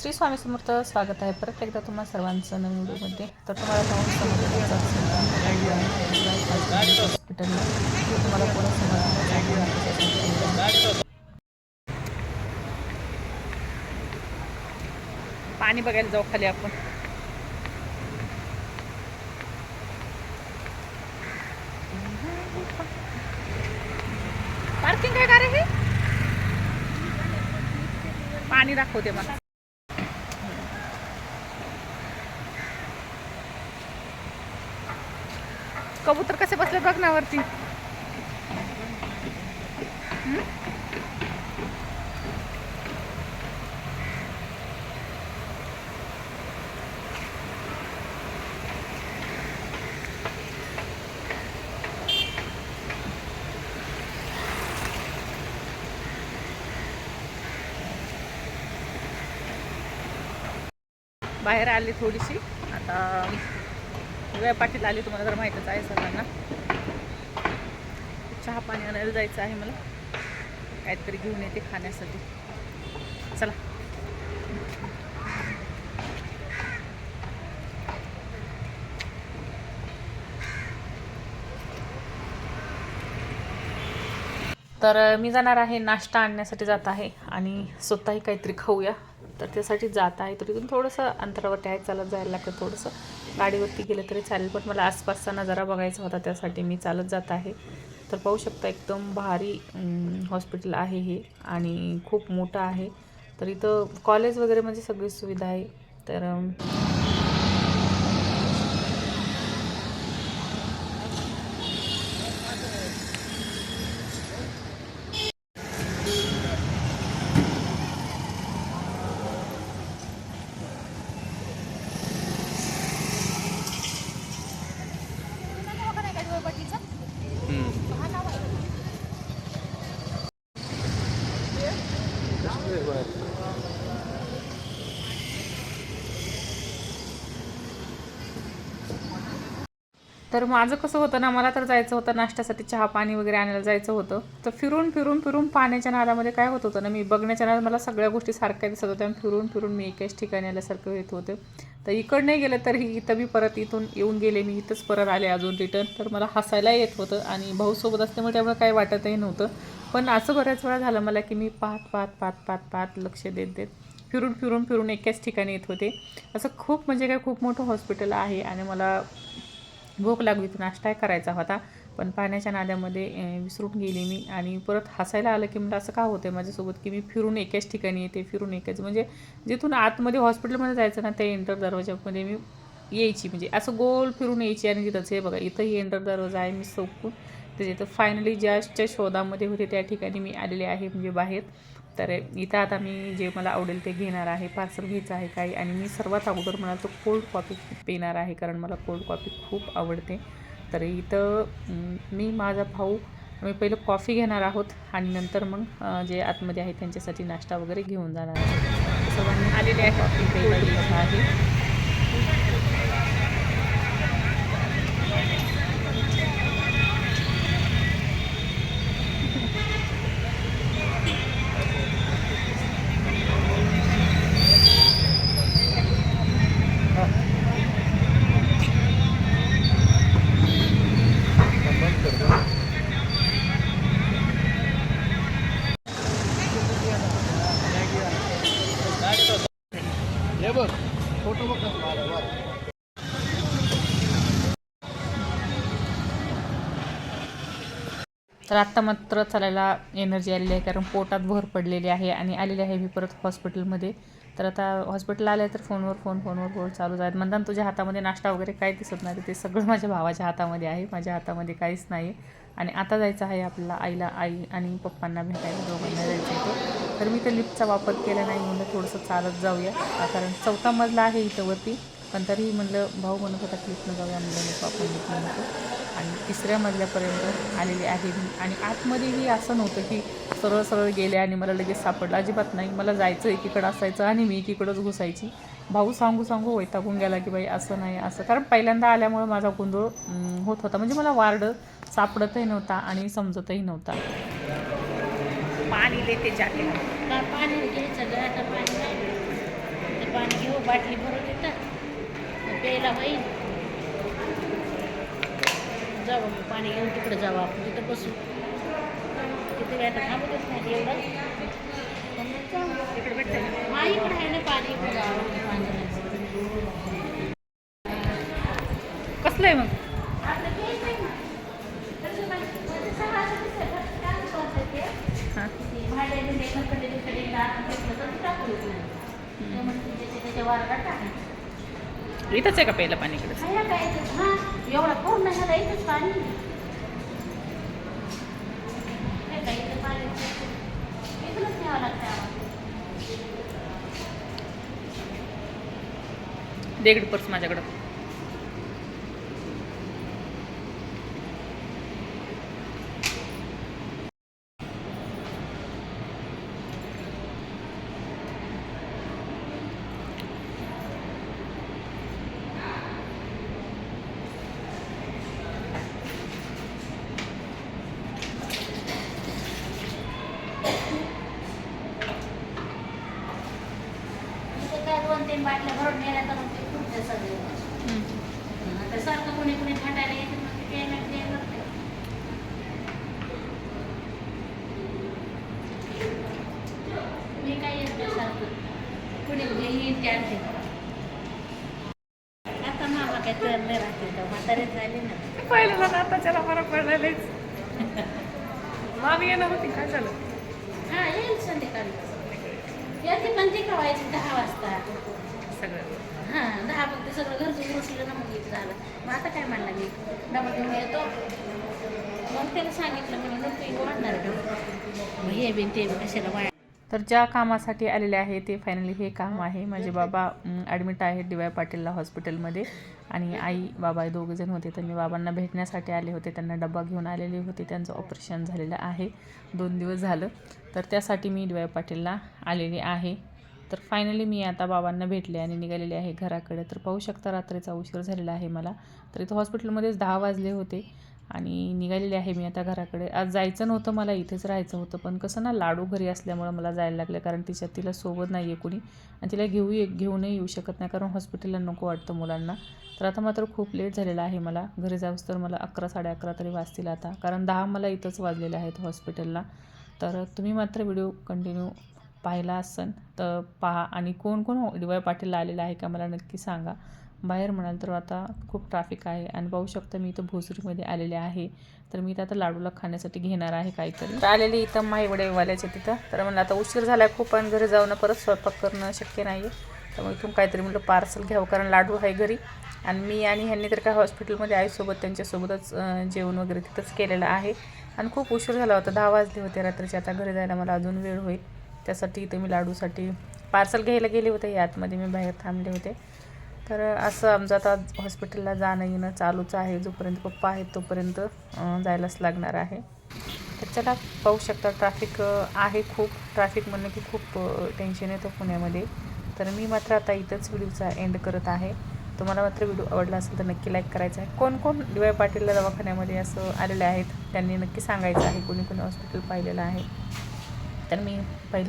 श्री स्वामी समर्थ स्वागत आहे. परत एकदा तुम्हा सर्वांचं नवीन व्हिडिओमध्ये. तर तुम्हाला जाऊन समजलं हॉस्पिटलला. तुम्हाला पुढं समजलं पाणी बघायला जाऊ खाली आपण. पार्किंग काय का रे हे पाणी दाखवते मला. कबूतर कसे बसले बघ ना वरती बाहेर आली थोडीशी. आता वेळ पाठीत आली तुम्हाला जर माहीतच आहे सगळ्यांना चहा पाणी आणायला जायचं आहे मला. काहीतरी घेऊन येते खाण्यासाठी. चला. तर मी जाणार आहे नाश्ता आणण्यासाठी जात आहे आणि स्वतःही काहीतरी खाऊया. तर त्यासाठी जात आहे तर तिथून थोडंसं अंतरावरती आहे चालत जायला लागतं थोडंसं. गाडीवरती गेलं तरी चालेल पण मला आसपासचा नजारा बघायचा होता त्यासाठी मी चालत जात आहे. तर पाहू शकता एकदम भारी हॉस्पिटल आहे हे आणि खूप मोठं आहे. तर इथं कॉलेज वगैरे म्हणजे सगळी सुविधा आहे. तर अं, तर माझं कसं होतं ना मला तर जायचं होतं नाश्त्यासाठी चहा पाणी वगैरे आणायला जायचं होतं. तर फिरून फिरून फिरून पाण्याच्या नाळामध्ये काय होत होतं ना मी बघण्याच्या नाळात मला सगळ्या गोष्टी सारख्या दिसत होत्या. फिरून फिरून मी एकाच ठिकाणी आल्यासारखं येत होते. तर इकडं नाही गेलं तर इथं मी परत इथून येऊन गेले मी इथंच परत आले अजून रिटर्न. तर मला हसायला येत होतं आणि भाऊसोबत असल्यामुळे त्यामुळे काही वाटतही नव्हतं. पण असं बऱ्याच वेळा झालं मला की मी पाहत पाहत पाहत पाहत पाहत लक्ष देत देत फिरून फिरून फिरून एकाच ठिकाणी येत होते. असं खूप म्हणजे काय खूप मोठं हॉस्पिटल आहे आणि मला भूक लागली होती नाश्ता करायचा होता. पण पाण्याच्या नाद्यामध्ये विसरून गेली मी आणि परत हसायला आलं की मला असं का होतं माझ्यासोबत की मी फिरून एकाच ठिकाणी येते फिरून एकाच. म्हणजे जिथून आतमध्ये हॉस्पिटलमध्ये जायचं ना त्या एंटर दरवाजामध्ये मी यायची. म्हणजे असं गोल फिरून यायची आणि तिथंच हे बघा इथंही एंटर दरवाजा आहे मी चौकून त्याच्या इथं फायनली ज्याच्या शोधामध्ये होते त्या ठिकाणी मी आलेले आहे म्हणजे बाहेर. तर इथं आता मी जे मला आवडेल ते घेणार आहे पार्सल घ्यायचं आहे काही. आणि मी सर्वात अगोदर म्हणाल तर कोल्ड कॉफी पिणार आहे कारण मला कोल्ड कॉफी खूप आवडते. तर इथं मी माझा भाऊ आम्ही पहिलं कॉफी घेणार आहोत आणि नंतर मग जे आतमध्ये आहे त्यांच्यासाठी नाश्ता वगैरे घेऊन जाणार आहे सर्वांनी आलेले आहे कॉफी प्यायला आहे. तर आत्ता मात्र चालायला एनर्जी आलेली आहे कारण पोटात भर पडलेली आहे आणि आलेली आहे मी परत हॉस्पिटलमध्ये. तर आता हॉस्पिटल आलं तर फोनवर फोन फोनवर फोन चालू आहेत. म्हणतात तुझ्या हातामध्ये नाश्ता वगैरे काही दिसत नाही ते सगळं माझ्या भावाच्या हातामध्ये आहे. माझ्या हातामध्ये काहीच नाही आणि आता जायचं आहे आपल्याला आईला आई आणि पप्पांना भेटायला दोघांना जायचं होतं तर मी तर लिफ्टचा वापर केला नाही म्हणलं थोडंसं चालत जाऊया. कारण चौथा मजला आहे इथं वरती. पण तरीही म्हणलं भाऊ म्हणत होता लिफ्टनं जाऊया. म्हणलं नको आपण लिफ्ट म्हणतो तिसऱ्या मजल्यापर्यंत आलेली आहे मी आणि आतमध्येही असं नव्हतं की सरळ सरळ गेले आणि मला लगेच सापडलं. अजिबात नाही. मला जायचं एकीकडं असायचं आणि मी एकीकडंच घुसायची. भाऊ सांगू सांगू वैतागून गेला की बाई असं नाही असं. कारण पहिल्यांदा आल्यामुळे माझा गोंधळ होत होता. म्हणजे मला वार्ड सापडतही नव्हता आणि समजतही नव्हता. पाणी देते जाते. पाणी घ्यायचं पाणी नाही. बाटली भरून येतात प्यायला होईल. जाऊ मग पाणी घेऊन तिकडे जाऊ आपण तिथं बसू तिथे काय आता थांबतच नाही एवढं. इकडे भेटते ना हा इकडे आहे ना पाणी इकडे जावं पाणी. कसलं आहे मग आपलं घ्यायचं आहे ना. तसं नाही. सहा असं दिसतं. काय करतात ते? ते भांडे बिंडे खरकटे बिरकटे दात फेकलं तर ते टाकू देत नाही. ते म्हणते त्याच्या त्याच्या वारडात टाकायचं. इथंच आहे का पहिलं पाणी इकडे? हा, एवढा पूर्ण ह्याला इथंच पाणी. देगड पर्स माझ्याकडं इथं काय दोन तीन बाटल्या भरून नेल्या तर मग ते खूप सगळे. आता सारखं कोणी कोणी थाटायला येते मग ते प्यायला प्यायला लागतं. मी काय येत नाही सारखं. कुणी घेईन ते आणते आता मामा काय तर नाही राहते तर म्हातारे झाले ना. पहिलं ना आताच्याला फरक पडलेलेच मामी येणार होती काय झालं? हा येईल संध्याकाळी. येते पण ती कवायची दहा वाजता. सगळं. हा दहा फक्त सगळं घरचं बसलं ना मग इथं झालं. मग आता काय म्हणला मी? डबा घेऊन येतो. मग त्याला सांगितलं म्हणून नको वाढणार हे बिन ते कशाला वाया तर ज्या कामासाठी आलेले आहे ते फायनली हे काम आहे. माझे बाबा ॲडमिट आहेत डी वाय पाटीलला हॉस्पिटलमध्ये आणि आई बाबा हे दोघे जण होते. तर मी बाबांना भेटण्यासाठी आले होते. त्यांना डब्बा घेऊन आलेले होते. त्यांचं ऑपरेशन झालेलं आहे. दोन दिवस झालं. तर त्यासाठी मी डी वाय पाटीलला आलेली आहे. तर फायनली मी आता बाबांना भेटले आणि निघालेले आहे घराकडे. तर पाहू शकता रात्रीचा उशीर झालेला आहे मला. तर इथं हॉस्पिटलमध्येच दहा वाजले होते. आणि निघालेली आहे मी आता घराकडे. आज जायचं नव्हतं मला इथेच राहायचं होतं. पण कसं ना लाडू घरी असल्यामुळं मला जायला लागलं. कारण तिच्या तिला सोबत नाही आहे कोणी. आणि तिला घेऊ ये घेऊनही येऊ शकत नाही. कारण हॉस्पिटलला नको वाटतं मुलांना. तर आता मात्र खूप लेट झालेला आहे मला. घरी जाऊस तर मला अकरा साडे अकरा तरी वाजतील आता. कारण दहा मला इथंच वाजलेले आहेत हॉस्पिटलला तर तुम्ही मात्र व्हिडिओ कंटिन्यू पाहिला असन तर पहा. आणि कोण कोण डी वाय पाटीलला आलेला आहे का मला नक्की सांगा. बाहेर म्हणाल तर आता खूप ट्रॅफिक आहे आणि पाहू शकता मी इथं भोसरीमध्ये आलेले आहे. तर मी इथं आता लाडूला खाण्यासाठी घेणार आहे काहीतरी. तर आलेली इथं माईवडेवाल्याच्या तिथं. तर म्हणलं आता उशीर झाला आहे खूप आणि घरी जाऊन परत स्वयंपाक करणं शक्य नाही आहे मग इथून काहीतरी म्हटलं पार्सल घ्यावं कारण लाडू आहे घरी. आणि मी आणि ह्यांनी तर काय हॉस्पिटलमध्ये आईसोबत त्यांच्यासोबतच जेवण वगैरे तिथंच केलेलं आहे. आणि खूप उशीर झाला होता दहा वाजले होते रात्रीचे. आता घरी जायला मला अजून वेळ होईल. त्यासाठी इथे मी लाडूसाठी पार्सल घ्यायला गेले होते. आतमध्ये मी बाहेर थांबले होते. तर असं आमचं आता हॉस्पिटलला जाणं येणं चालूच आहे. जोपर्यंत पप्पा आहेत तोपर्यंत जायलाच लागणार आहे. तर चला पाहू शकता ट्रॅफिक आहे खूप. ट्रॅफिक म्हणलं की खूप टेन्शन येतं पुण्यामध्ये. तर मी मात्र आता इथंच व्हिडिओचा एंड करत आहे. तुम्हाला मात्र व्हिडिओ आवडला असेल तर नक्की लाईक करायचा आहे. कोण कोण डी वाय पाटीलला दवाखान्यामध्ये असं आलेले आहेत त्यांनी नक्की सांगायचं आहे. कोणी कोणी हॉस्पिटल पाहिलेलं आहे. तर मी पहिले